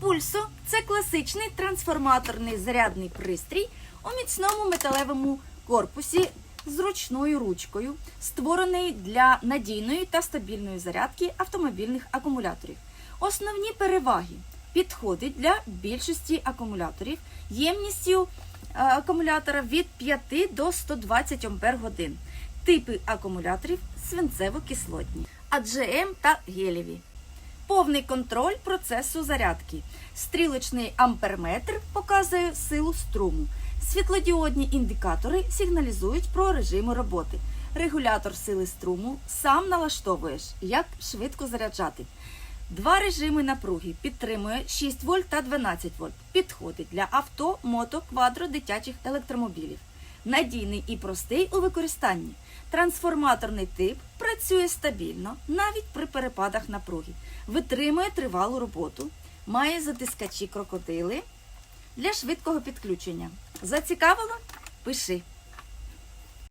Пульсо це класичний трансформаторний зарядний пристрій у міцному металевому корпусі з ручною ручкою, створений для надійної та стабільної зарядки автомобільних акумуляторів. Основні переваги підходить для більшості акумуляторів ємністю е, акумулятора від 5 до 120 Ах. Типи акумуляторів свинцево-кислотні, AGM та гелєві. Повний контроль процесу зарядки. Стрілочний амперметр показує силу струму. Світлодіодні індикатори сигналізують про режими роботи. Регулятор сили струму сам налаштовуєш, як швидко заряджати. Два режими напруги підтримує 6 вольт та 12 вольт. Підходить для авто, мото, квадро, дитячих електромобілів. Надійний і простий у використанні. Трансформаторний тип працює стабільно, навіть при перепадах напруги. Витримує тривалу роботу, має затискачі крокодили для швидкого підключення. Зацікавило? Пиши.